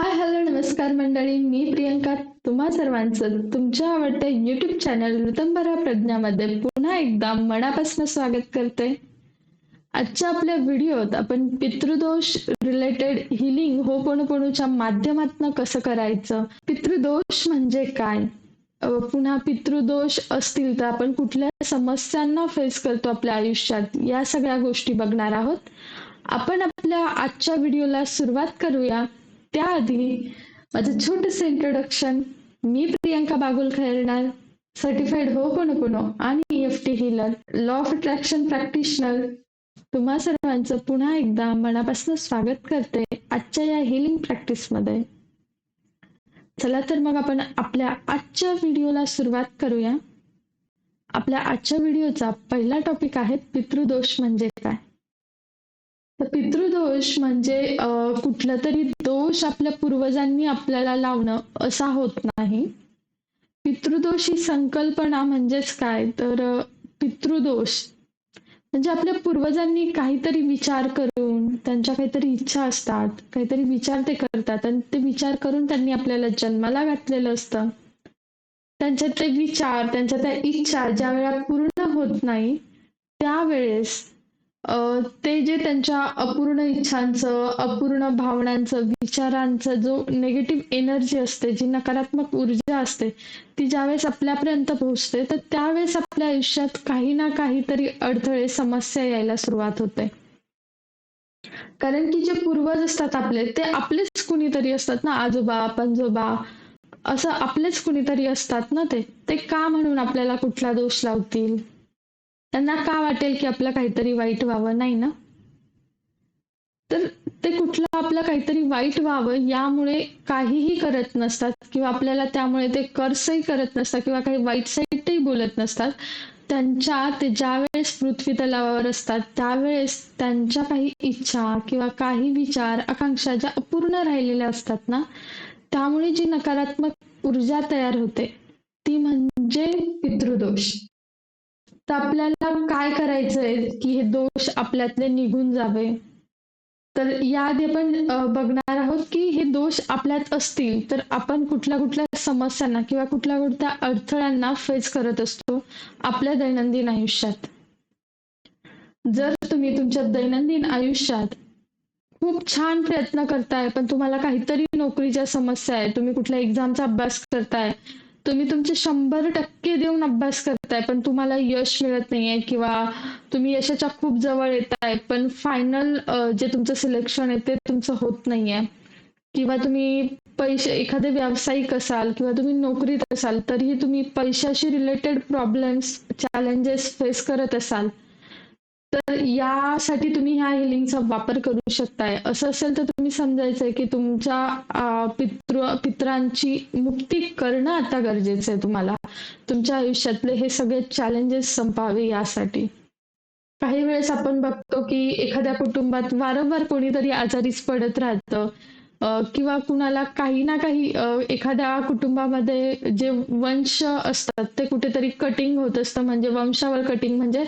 Hi hello नमस्कार मंडळी. मी प्रियंका. तुम्हा सर्वांचं तुमच्या आवडत्या युट्यूब चॅनल ऋतंबरा प्रज्ञामध्ये पुन्हा एकदा मनापासून स्वागत करते आजच्या आपल्या व्हिडिओत आपण पितृदोष रिलेटेड हिलिंग होपोनोपोनोच्या माध्यमातून कसं करायचं? पितृदोष म्हणजे काय? पुन्हा पितृदोष असतील तर आपण कुठल्या समस्यांना फेस करतो आपल्या आयुष्यात? या सगळ्या गोष्टी बघणार आहोत. आपण आपल्या आजच्या व्हिडिओला सुरुवात करूया. त्याआधी माझं छोटस इंट्रोडक्शन मी प्रियंका बागुल खेळणार सर्टिफाईड हो कोण कोण आणि F T healer law of attraction practitioner तुम्हा सर्वांचं पुन्हा एकदा मनापासून स्वागत करते आजच्या या हिलिंग प्रॅक्टिसमध्ये चला तर मग आपण आपल्या आजच्या व्हिडिओला सुरुवात करूया. आपल्या आजच्या व्हिडिओचा पहिला टॉपिक आहे पितृदोष म्हणजे काय? तर पितृदोष म्हणजे कुठलं तरी पितृदोष आपल्या पूर्वजांनी आपल्याला लावणं असा होत नाही. पितृदोष ही संकल्पना म्हणजेच काय? तर पितृदोष. म्हणजे आपल्या पूर्वजांनी काहीतरी विचार करून त्यांच्या काहीतरी इच्छा असतात काहीतरी विचार ते करतात आणि ते विचार करून त्यांनी आपल्याला जन्माला घातलेलं असतं. त्यांच्या ते विचार त्यांच्या त्या इच्छा ज्या वेळा पूर्ण होत नाही त्यावेळेस ते जे त्यांच्या अपूर्ण इच्छांचं अपूर्ण भावनांचं विचारांचं जो नेगेटिव्ह एनर्जी असते जी नकारात्मक ऊर्जा असते ती ज्यावेळेस आपल्यापर्यंत पोहोचते तर त्यावेळेस आपल्या आयुष्यात काही ना काहीतरी अडथळे समस्या यायला सुरुवात होते. कारण की जे पूर्वज असतात आपले ते आपलेच कुणीतरी असतात ना आजोबा पंजोबा असं आपलेच कुणीतरी असतात ना ते. ते का म्हणून आपल्याला कुठला दोष लावतील? त्यांना का वाटेल की आपलं काहीतरी वाईट व्हावं? नाही ना? तर ते कुठलं आपलं काहीतरी वाईट व्हावं यामुळे काहीही करत नसतात किंवा आपल्याला त्यामुळे ते कर्सही करत नसतात किंवा काही वाईट साईटही बोलत नसतात. त्यांच्या ते ज्या वेळेस पृथ्वी तलावावर असतात त्यावेळेस त्यांच्या काही इच्छा किंवा काही विचार आकांक्षा ज्या अपूर्ण राहिलेल्या असतात ना त्यामुळे जी नकारात्मक ऊर्जा तयार होते ती म्हणजे पितृदोष. तर आपल्याला काय करायचंय की हे दोष आपल्यातले निघून जावे? तर याआधी आपण बघणार आहोत की हे दोष आपल्यात असतील तर आपण कुठल्या कुठल्या समस्यांना किंवा कुठल्या कुठल्या अडथळ्यांना फेस करत असतो आपल्या दैनंदिन आयुष्यात. जर तुम्ही तुमच्या दैनंदिन आयुष्यात खूप छान प्रयत्न करताय पण तुम्हाला काहीतरी नोकरीच्या समस्या आहे तुम्ही कुठल्या एक्झामचा अभ्यास करताय तुम्ही तुमचे शंभर टक्के देऊन अभ्यास करताय पण तुम्हाला यश मिळत नाहीये किंवा तुम्ही यशाच्या खूप जवळ येत आहे पण फायनल जे तुमचं सिलेक्शन आहे ते तुमचं होत नाहीये. किंवा तुम्ही पैसे एखादे व्यावसायिक असाल किंवा तुम्ही नोकरीत असाल तरीही तुम्ही पैशाशी रिलेटेड प्रॉब्लेम्स चॅलेंजेस फेस करत असाल. तर यासाठी तुम्ही ह्या हिलिंगचा वापर करू शकताय. असं असेल तर तुम्ही समजायचंय की तुमच्या पितृ पित्रांची मुक्ती करणं आता गरजेचं आहे तुम्हाला. तुमच्या आयुष्यातले हे सगळे चॅलेंजेस संपावे यासाठी. काही वेळेस आपण बघतो की एखाद्या कुटुंबात वारंवार कोणीतरी आजारीच पडत राहतं. किंवा कुणाला काही ना काही एखाद्या कुटुंबामध्ये जे वंश असतात ते कुठेतरी कटिंग होत असतं. म्हणजे वंशावर कटिंग म्हणजे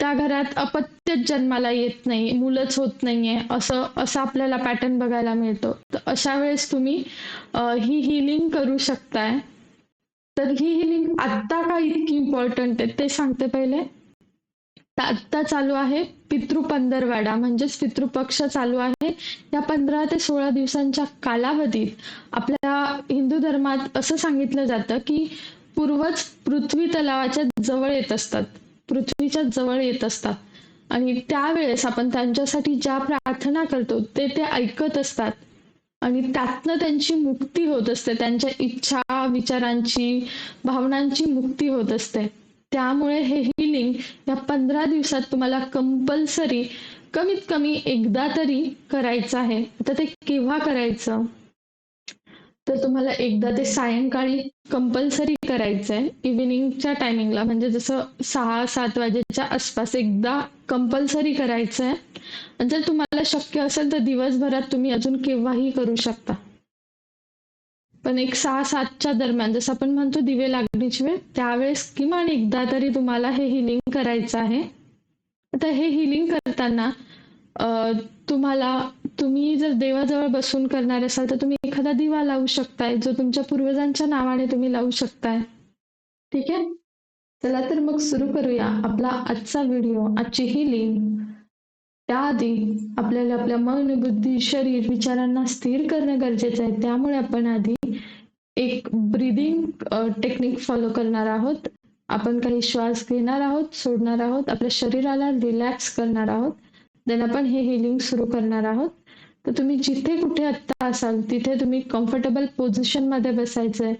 त्या घरात अपत्यच जन्माला येत नाही मुलंच होत नाहीये. असं असं आपल्याला पॅटर्न बघायला मिळतो. तर अशा वेळेस तुम्ही ही हिलिंग करू शकताय. तर ही हिलिंग आत्ता का इतकी इम्पॉर्टंट आहे? ते सांगते पहिले. आत्ता चालू आहे पितृ पंधरवाडा म्हणजेच पितृपक्ष चालू आहे. या पंधरा ते सोळा दिवसांच्या कालावधीत आपल्या हिंदू धर्मात असं सांगितलं जातं की पूर्वज पृथ्वी तलावाच्या जवळ येत असतात पृथ्वीच्या जवळ येत असतात. आणि त्यावेळेस आपण त्यांच्यासाठी ज्या प्रार्थना करतो ते ते ऐकत असतात. आणि त्यातनं त्यांची मुक्ती होत असते त्यांच्या इच्छा विचारांची भावनांची मुक्ती होत असते. त्यामुळे हे हिलिंग या पंधरा दिवसात तुम्हाला कंपल्सरी कमीत कमी एकदा तरी करायचं आहे. आता ते केव्हा करायचं? तर तुम्हाला एकदा ते सायंकाळी कंपल्सरी करायचं आहे इव्हिनिंगच्या टायमिंगला म्हणजे जसं सहा सात वाजेच्या आसपास एकदा कंपल्सरी करायचं आहे जर तुम्हाला शक्य असेल तर दिवसभरात तुम्ही अजून केव्हाही करू शकता. पण एक सहा सातच्या दरम्यान जसं आपण म्हणतो दिवे लागण्याची वेळ त्यावेळेस किमान एकदा तरी तुम्हाला हे हिलिंग करायचं आहे. आता हे हिलिंग करताना तुम्हाला तुम्ही जर देवाजवळ बसून करणार असाल तर तुम्ही एखादा दिवा लावू शकताय जो तुमच्या पूर्वजांच्या नावाने तुम्ही लावू शकताय. ठीक आहे? चला तर मग सुरू करूया आपला आजचा व्हिडिओ आजची ही लिंक त्याआधी आपल्याला आपल्या मन बुद्धी शरीर विचारांना स्थिर करणं गरजेचं आहे. त्यामुळे आपण आधी एक ब्रिदिंग टेक्निक फॉलो करणार आहोत. आपण काही श्वास घेणार आहोत सोडणार आहोत आपल्या शरीराला रिलॅक्स करणार आहोत. देन आपण हे हिलिंग सुरू करणार आहोत. तर तुम्ही जिथे कुठे आत्ता असाल तिथे तुम्ही कम्फर्टेबल पोझिशनमध्ये बसायचं आहे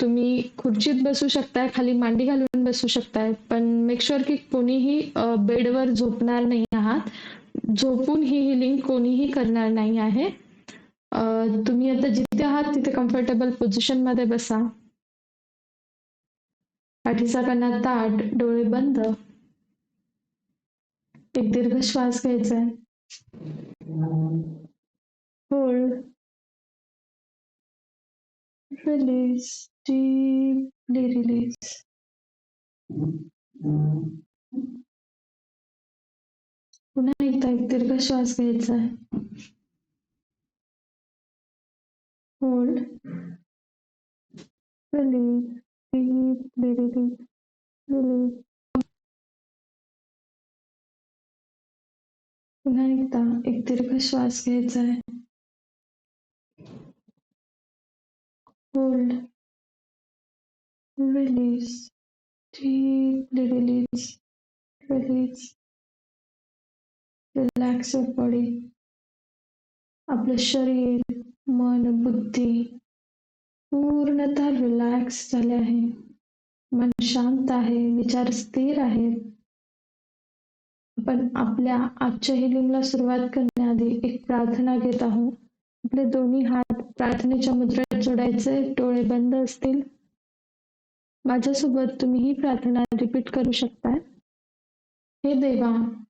तुम्ही खुर्चीत बसू शकताय खाली मांडी घालून बसू शकताय. पण मेक शुअर की कोणीही बेडवर झोपणार नाही आहात. झोपून ही हिलिंग कोणीही करणार नाही आहे. तुम्ही आता जिथे आहात तिथे कम्फर्टेबल पोझिशनमध्ये बसा. पाठीचा कणा ताट डोळे बंद. एक दीर्घ श्वास घ्यायचा आहे होल्ड रिलीज डीपली रिलीज पुन्हा एकदा एक दीर्घ श्वास घ्यायचा आहे. होल्ड रिलीज रिलीज रिलीज पुन्हा एकदा एक दीर्घ श्वास घ्यायचा आहे. Hold release deeply release release relax your आपलं शरीर मन बुद्धी पूर्णतः रिलॅक्स झाले आहे. मन शांत आहे विचार स्थिर आहेत. आपण आपल्या आजच्या हिलिंगला सुरुवात करण्याआधी एक प्रार्थना घेत आहोत. आपले दोन्ही हात प्रार्थनेच्या मुद्रेत जोडायचे डोळे बंद असतील. माझ्यासोबत तुम्ही ही प्रार्थना रिपीट करू शकता हे देवा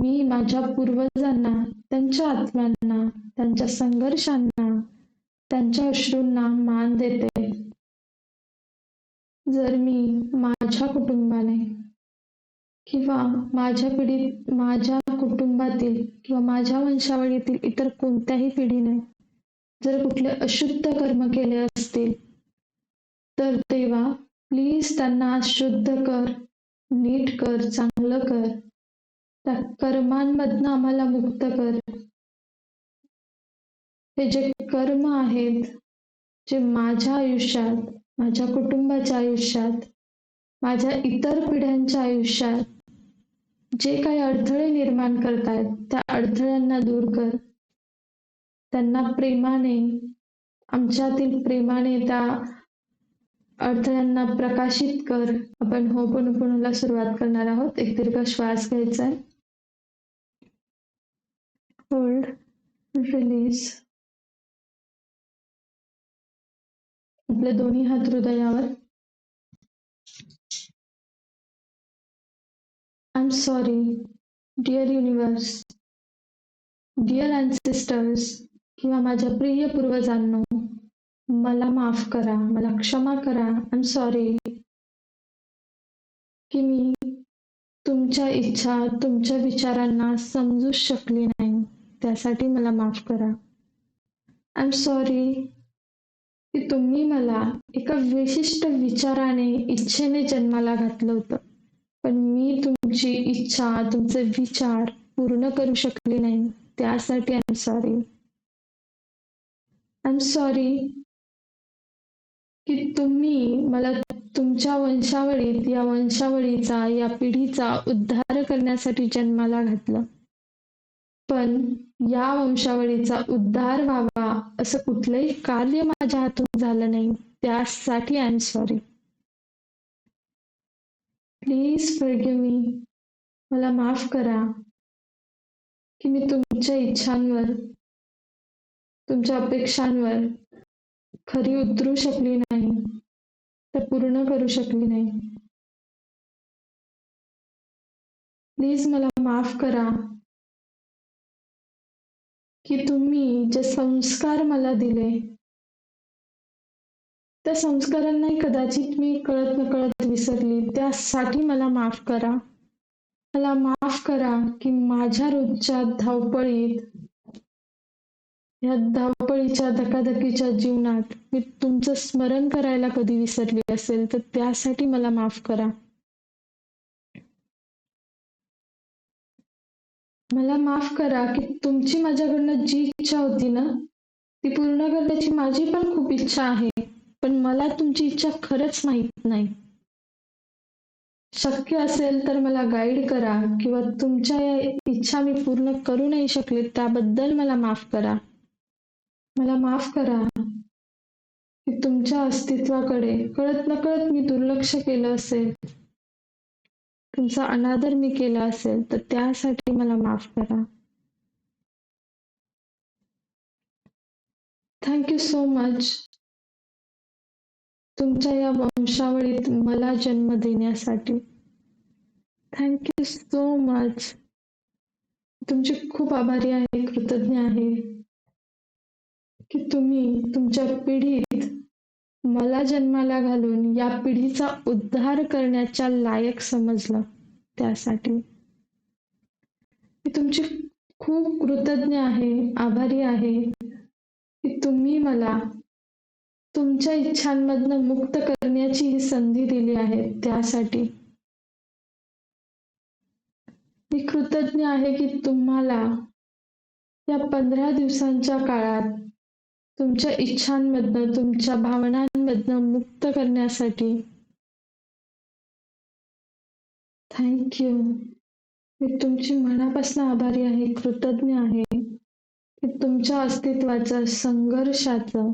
मी माझ्या पूर्वजांना त्यांच्या आत्म्यांना त्यांच्या संघर्षांना त्यांच्या अश्रूंना मान देते. जर मी माझ्या कुटुंबाने किंवा माझ्या पिढीत माझ्या कुटुंबातील किंवा माझ्या वंशावळीतील इतर कोणत्याही पिढीने जर कुठले अशुद्ध कर्म केले असतील तर तेव्हा प्लीज त्यांना शुद्ध कर नीट कर चांगलं कर. कर्मांमधनं आम्हाला मुक्त कर. हे जे कर्म आहेत जे माझ्या आयुष्यात माझ्या कुटुंबाच्या आयुष्यात माझ्या इतर पिढ्यांच्या आयुष्यात जे काही अडथळे निर्माण करतायत त्या अडथळ्यांना दूर कर. त्यांना प्रेमाने आमच्यातील प्रेमाने त्या अडथळ्यांना प्रकाशित कर. आपण हो पण सुरुवात करणार आहोत. एक दीर्घ श्वास घ्यायचा आहे. Hold, रिलीज आपले दोन्ही हात हृदयावर. I am sorry dear universe dear ancestors किंवा माझ्या प्रिय पूर्वजांनो मला माफ करा मला क्षमा करा. आय एम सॉरी की मी तुमच्या इच्छा तुमच्या विचारांना समजू शकली नाही. त्यासाठी मला माफ करा. आय एम सॉरी की तुम्ही मला एका विशिष्ट विचाराने इच्छेने जन्माला घातलं होतं. पण मी तुमची इच्छा तुमचे विचार पूर्ण करू शकले नाही. त्यासाठी I am sorry I am sorry की तुम्ही मला तुमच्या वंशावळीत या वंशावळीचा या पिढीचा उद्धार करण्यासाठी जन्माला घातलं. पण या वंशावळीचा उद्धार व्हावा असं कुठलंही कार्य माझ्या हातून झालं नाही. त्यासाठी आय एम सॉरी प्लीज मी मला माफ करा की मी तुमच्या इच्छांवर तुमच्या अपेक्षांवर खरी उतरू शकली नाही तर पूर्ण करू शकली नाही. प्लीज मला माफ करा. की तुम्ही जे संस्कार मला दिले त्या संस्कारांनाही कदाचित मी कळत नकळत विसरली. त्यासाठी मला माफ करा. मला माफ करा की माझ्या रोजच्या धावपळीत या धावपळीच्या धकाधकीच्या जीवनात मी तुमचं स्मरण करायला कधी विसरली असेल तर त्यासाठी मला माफ करा. मला माफ करा की तुमची माझ्याकडनं जी इच्छा होती ना ती पूर्ण करण्याची माझी पण खूप इच्छा आहे पण मला तुमची इच्छा खरंच माहीत नाही. शक्य असेल तर मला गाईड करा किंवा तुमच्या या इच्छा मी पूर्ण करू नाही शकले त्याबद्दल मला माफ करा. मला माफ करा की तुमच्या अस्तित्वाकडे कळत नकळत मी दुर्लक्ष केलं असेल. तुमचा अनादर मी केला असेल तर त्यासाठी मला माफ करा. थँक्यू सो मच तुमच्या या वंशावळीत मला जन्म देण्यासाठी. थँक्यू सो मच तुमची खूप आभारी आहे कृतज्ञ आहे की तुम्ही तुमच्या पिढीत मला जन्माला घालून या पिढीचा उद्धार करण्याच्या लायक समजलं त्यासाठी. मी तुमची खूप कृतज्ञ आहे आभारी आहे की तुम्ही मला तुमच्या इच्छांमधनं मुक्त करण्याची ही संधी दिली आहे त्यासाठी. मी कृतज्ञ आहे की तुम्हाला या पंधरा दिवसांच्या काळात तुमच्या इच्छांमधनं तुमच्या भावनांमधनं मुक्त करण्यासाठी. थँक्यू मी तुमची मनापासून आभारी आहे कृतज्ञ आहे. की तुमच्या अस्तित्वाचं संघर्षाचं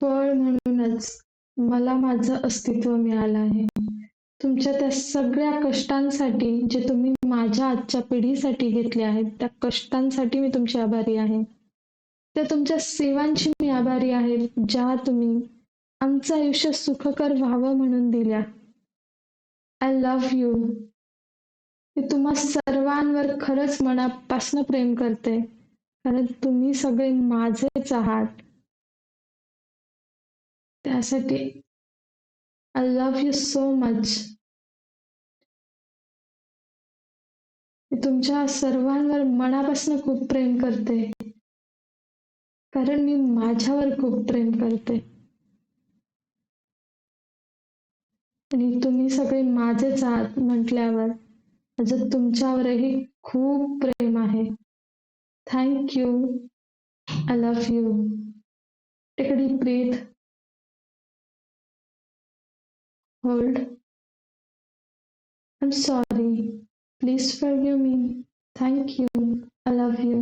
फळ म्हणूनच मला माझं अस्तित्व मिळालं आहे. तुमच्या त्या सगळ्या कष्टांसाठी जे तुम्ही माझ्या आजच्या पिढीसाठी घेतले आहेत त्या कष्टांसाठी मी तुमची आभारी आहे. त्या तुमच्या सेवांची मी आभारी आहे ज्या तुम्ही आमचं आयुष्य सुखकर व्हावं म्हणून दिल्या. आय लव्ह यू मी तुम्हा सर्वांवर खरंच मनापासून प्रेम करते कारण तुम्ही सगळे माझेच आहात. त्यासाठी I love you so much मी तुमच्या सर्वांवर मनापासून खूप प्रेम करते. कारण मी माझ्यावर खूप प्रेम करते. आणि तुम्ही सगळे माझेच आहात म्हटल्यावर माझं तुमच्यावरही खूप प्रेम आहे. Thank you I love you take deep breath hold sorry please for you me thank you I love you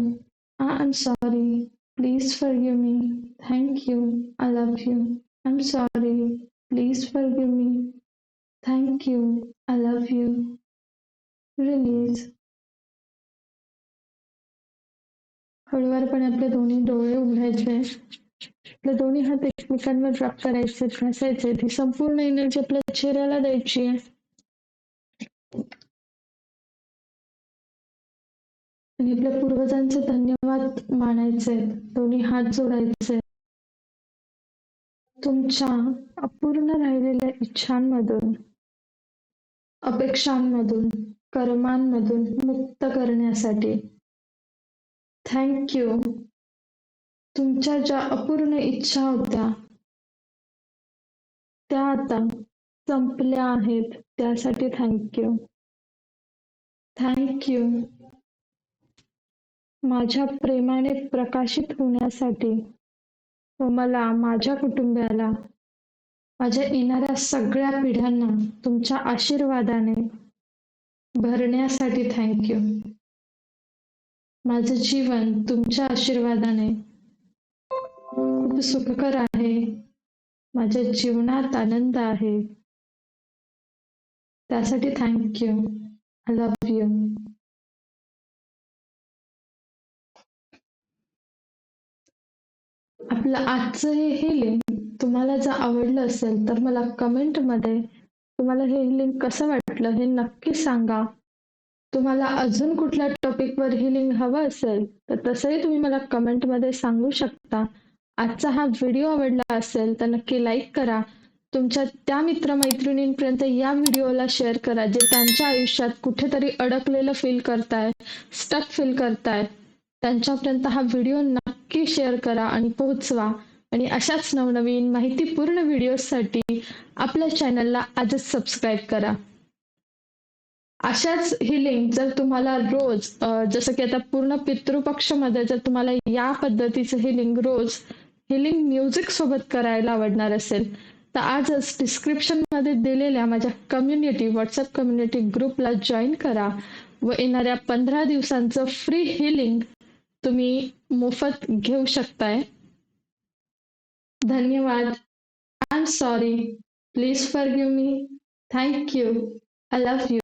I am sorry Please forgive me. Thank you. I love you. I'm sorry. Please forgive me. Thank you. I love you. Release. हळूवारपणे आपले दोन्ही डोळे उघडायचे आपले दोन्ही हात एकमेकांवर drop करायचे घासायचे ती संपूर्ण एनर्जी आपल्या चेहऱ्याला द्यायची आहे आणि आपल्या पूर्वजांचे धन्यवाद मानायचे दोन्ही हात जोडायचे तुमच्या अपूर्ण राहिलेल्या इच्छांमधून अपेक्षांमधून कर्मांमधून मुक्त करण्यासाठी थँक्यू तुमच्या ज्या अपूर्ण इच्छा होत्या त्या आता संपल्या आहेत. त्यासाठी थँक्यू थँक्यू माझ्या प्रेमाने प्रकाशित होण्यासाठी व मला माझ्या कुटुंबाला माझ्या येणाऱ्या सगळ्या पिढ्यांना तुमच्या आशीर्वादाने भरण्यासाठी थँक्यू माझं जीवन तुमच्या आशीर्वादाने खूप सुखकर आहे. माझ्या जीवनात आनंद आहे. त्यासाठी थँक्यू आय लव्ह यू आपलं आजचं हे हिलिंग तुम्हाला जर आवडलं असेल तर मला कमेंटमध्ये तुम्हाला हे हिलिंग कसं वाटलं हे नक्की सांगा. तुम्हाला अजून कुठल्या टॉपिकवर हिलिंग हवं असेल तर तसंही तुम्ही मला कमेंटमध्ये सांगू शकता. आजचा हा व्हिडिओ आवडला असेल तर नक्की लाईक करा. तुमच्या त्या मित्रमैत्रिणींपर्यंत या व्हिडिओला शेअर करा जे त्यांच्या आयुष्यात कुठेतरी अडकलेलं फील करताय स्टक फील करताय त्यांच्यापर्यंत हा व्हिडिओ नक्की शेअर करा आणि पोहोचवा. आणि अशाच नवनवीन माहितीपूर्ण व्हिडिओसाठी आपल्या चॅनलला आजच सबस्क्राईब करा. अशाच हिलिंग जर तुम्हाला रोज जसं की आता पूर्ण पितृपक्षमध्ये जर तुम्हाला या पद्धतीचं हिलिंग रोज हिलिंग म्युझिक सोबत करायला आवडणार असेल तर आजच डिस्क्रिप्शनमध्ये दिलेल्या माझ्या कम्युनिटी व्हॉट्सअप कम्युनिटी ग्रुपला जॉईन करा व येणाऱ्या पंधरा दिवसांचं फ्री हिलिंग तुम्ही मोफत घेऊ शकताय. धन्यवाद. I am sorry please forgive me thank you I love you